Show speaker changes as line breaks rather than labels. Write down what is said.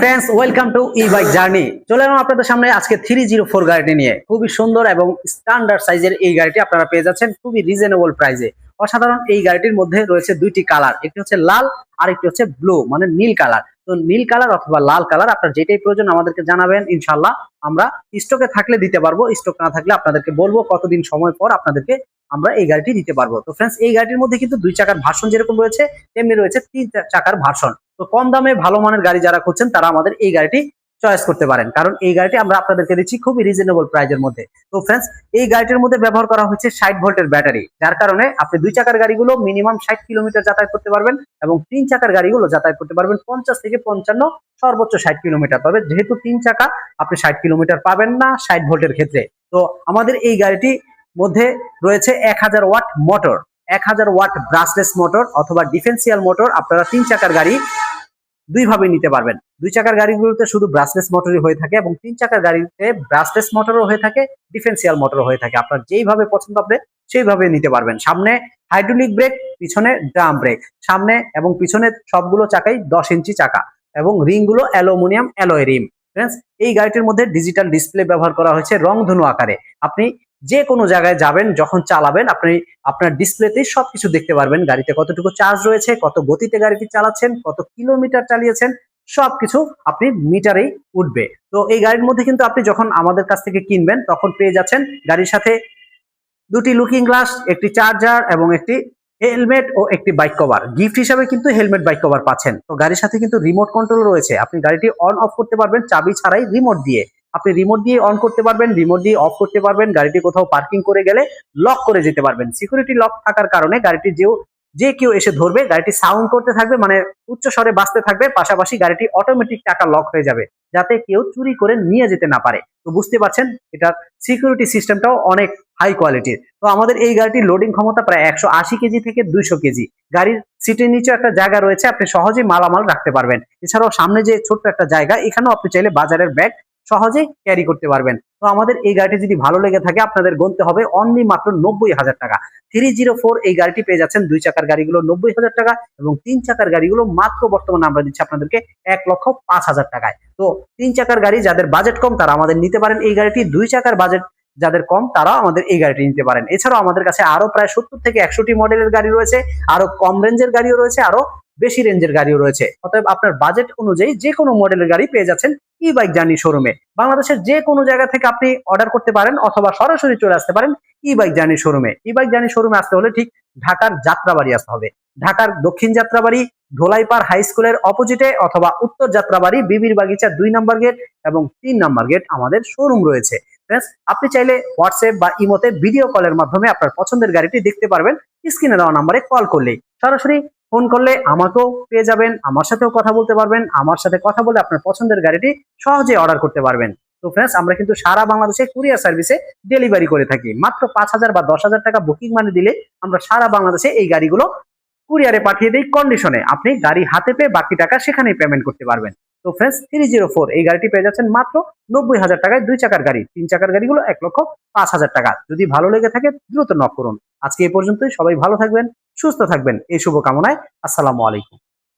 Friends welcome to ই journey চলে আপনাদের সামনে আজকে থ্রি জিরো ফোর গাড়িটি নিয়ে। খুবই সুন্দর এবং স্ট্যান্ডার্ড এই গাড়িটি আপনারা পেয়ে যাচ্ছেন খুবই অসাধারণ এই গাড়িটির মধ্যে রয়েছে দুইটি কালার একটি হচ্ছে লাল আর একটি হচ্ছে ব্লু মানে নীল কালার তো নীল কালার অথবা লাল কালার আপনার যেটাই প্রয়োজন আমাদেরকে জানাবেন ইনশাল্লাহ আমরা স্টকে থাকলে দিতে পারব স্টক না থাকলে আপনাদেরকে বলব কতদিন সময় পর আপনাদেরকে আমরা এই গাড়িটি দিতে পারব। তো ফ্রেন্ডস এই গাড়িটির মধ্যে কিন্তু দুই চাকার ভার্সন যেরকম রয়েছে, তেমনি রয়েছে তিন চাকার ভার্সন তো কম দামে ভালো মানের গাড়ি যারা খুঁজছেন, তারা আমাদের এই গাড়িটি চয়েস করতে পারেন। কারণ এই গাড়িটি আমরা আপনাদেরকে দিচ্ছি খুবই রিজনেবল প্রাইজের মধ্যে। তো ফ্রেন্ডস এই গাড়িটির মধ্যে ব্যবহার করা হয়েছে ষাট ভোল্টের ব্যাটারি। যার কারণে আপনি দুই চাকার গাড়িগুলো মিনিমাম ষাট কিলোমিটার যাতায়াত করতে পারবেন এবং তিন চাকার গাড়িগুলো যাতায়াত করতে পারবেন পঞ্চাশ থেকে পঞ্চান্ন, সর্বোচ্চ ষাট কিলোমিটার। তবে যেহেতু তিন চাকা, আপনি ষাট কিলোমিটার পাবেন না ষাট ভোল্টের ক্ষেত্রে। তো আমাদের এই গাড়িটি মধ্যে রয়েছে এক হাজার ওয়াট মোটর। এক হাজার ওয়াট ব্রাসলেস মোটর অথবা ডিফেন্সিয়াল মোটর। আপনারা তিন চাকার গাড়ি দুই ভাবে নিতে পারবেন। দুই চাকার গাড়িগুলোতে শুধু ব্রাসলেস মোটরই হয়ে থাকে এবং তিন চাকার গাড়িতে ব্রাসলেস মোটরও হয়ে থাকে ডিফেন্সিয়াল মোটরও হয়ে থাকে। আপনার যেইভাবে পছন্দ হবে সেইভাবে নিতে পারবেন। সামনে হাইড্রোলিক ব্রেক পিছনে ড্রাম ব্রেক সামনে এবং পিছনে সবগুলো চাকাই দশ ইঞ্চি চাকা এবং রিংগুলো অ্যালুমিনিয়াম অ্যালয় রিম। ফ্রেন্ডস এই গাড়িটির মধ্যে ডিজিটাল ডিসপ্লে ব্যবহার করা হয়েছে রংধনু আকারে। আপনি যে কোনো জায়গায় যাবেন, যখন চালাবেন, আপনি আপনার ডিসপ্লেতেই সবকিছু দেখতে পারবেন। গাড়িতে কতটুকু চার্জ রয়েছে, কত গতিতে গাড়িটি চালাচ্ছেন, কত কিলোমিটার চালিয়েছেন, সবকিছু আপনি মিটারেই উঠবে। তো এই গাড়ির মধ্যে কিন্তু আপনি যখন আমাদের কাছ থেকে কিনবেন, তখন পেয়ে যাচ্ছেন গাড়ির সাথে দুটি লুকিং গ্লাস একটি চার্জার এবং একটি হেলমেট ও একটি বাইক কভার গিফট হিসাবে কিন্তু হেলমেট বাইক কভার পাচ্ছেন। তো গাড়ির সাথে কিন্তু রিমোট কন্ট্রোল রয়েছে। আপনি গাড়িটি অন অফ করতে পারবেন, চাবি ছাড়াই রিমোট দিয়ে। আপনি রিমোট দিয়ে অন করতে পারবেন রিমোট দিয়ে অফ করতে পারবেন গাড়িটি কোথাও পার্কিং করে গেলে লক করে যেতে পারবেন। সিকিউরিটি লক থাকার কারণে গাড়িটি যেও, যে কেউ এসে ধরবে, গাড়িটি সাউন্ড করতে থাকবে মানে উচ্চ স্বরে বাজতে থাকবে, পাশাপাশি গাড়িটি অটোমেটিক টাকা লক হয়ে যাবে, যাতে কেউ চুরি করে নিয়ে যেতে না পারে। তো বুঝতে পারছেন এটার সিকিউরিটি সিস্টেমটাও অনেক হাই কোয়ালিটির তো আমাদের এই গাড়িটির লোডিং ক্ষমতা প্রায় একশো আশি কেজি থেকে দুইশো কেজি। গাড়ির সিটের নিচে একটা জায়গা রয়েছে, আপনি সহজেই মালামাল রাখতে পারবেন। এছাড়াও সামনে যে ছোট্ট একটা জায়গা, এখানেও আপনি চাইলে বাজারের ব্যাগ সহজেই ক্যারি করতে পারবেন। তো আমাদের এই গাড়িটি যদি ভালো লেগে থাকে, আপনাদের গুনতে হবে অনলি মাত্র নব্বই হাজার টাকা। থ্রি জিরো ফোর এই গাড়িটি পেয়ে যাচ্ছেন দুই চাকার গাড়িগুলো নব্বই হাজার টাকা এবং তিন চাকার গাড়িগুলো মাত্র বর্তমানে আমরা দিচ্ছি আপনাদেরকে এক লক্ষ পাঁচ হাজার টাকায়। তো তিন চাকার গাড়ি যাদের বাজেট কম, তারা আমাদের নিতে পারেন এই গাড়িটি। দুই চাকার বাজেট যাদের কম, তারাও আমাদের এই গাড়িটি নিতে পারেন। এছাড়াও আমাদের কাছে আরও প্রায় সত্তর থেকে একশোটি মডেলের গাড়ি রয়েছে আরও কম রেঞ্জের গাড়িও রয়েছে আরও বেশি রেঞ্জের গাড়িও রয়েছে। অতএব আপনার বাজেট অনুযায়ী যে কোনো মডেলের গাড়ি পেয়ে যাচ্ছেন ই বাইক জার্নি শোরুমে বাংলাদেশের যে কোনো জায়গা থেকে আপনি অর্ডার করতে পারেন অথবা সরাসরি চলে আসতে পারেন ই বাইক জার্নি শোরুমে ই বাইক জার্নি শোরুমে আসতে হলে ঠিক ঢাকার যাত্রাবাড়ি আসতে হবে। ঢাকার দক্ষিণ যাত্রাবাড়ি, ধোলাইপাড় হাই স্কুলের অপোজিটে অথবা উত্তর যাত্রাবাড়ি, বিবির বাগিচা দুই নম্বর গেট এবং তিন নম্বর গেট আমাদের শোরুম রয়েছে। আপনি চাইলে হোয়াটসঅ্যাপ বা ইমোতে ভিডিও কলের মাধ্যমে আপনার পছন্দের গাড়িটি দেখতে পারবেন। স্ক্রিনে দেওয়া নম্বরে কল করলেই। সরাসরি ফোন করলে আমাকেও পেয়ে যাবেন, আমার সাথেও কথা বলতে পারবেন, আমার সাথে কথা বলে আপনার পছন্দের গাড়িটি সহজে অর্ডার করতে পারবেন। তো ফ্রেন্ডস আমরা কিন্তু সারা বাংলাদেশে কুরিয়ার সার্ভিসে ডেলিভারি করে থাকি। মাত্র পাঁচ হাজার বা দশ হাজার টাকা বুকিং মানি দিলে আমরা সারা বাংলাদেশে এই গাড়িগুলো কুরিয়ারে পাঠিয়ে দিই কন্ডিশনে আপনি গাড়ি হাতে পেয়ে বাকি টাকা সেখানেই পেমেন্ট করতে পারবেন। তো ফ্রেন্ডস থ্রি জিরো ফোর এই গাড়িটি পেয়ে যাচ্ছেন মাত্র নব্বই হাজার টাকায় দুই চাকার গাড়ি। তিন চাকার গাড়িগুলো এক লক্ষ পাঁচ হাজার টাকা। যদি ভালো লেগে থাকে, দ্রুত নক করুন। আজকে এই পর্যন্তই। সবাই ভালো থাকবেন। সুস্থ থাকবেন। এই শুভকামনায় আসসালামু আলাইকুম।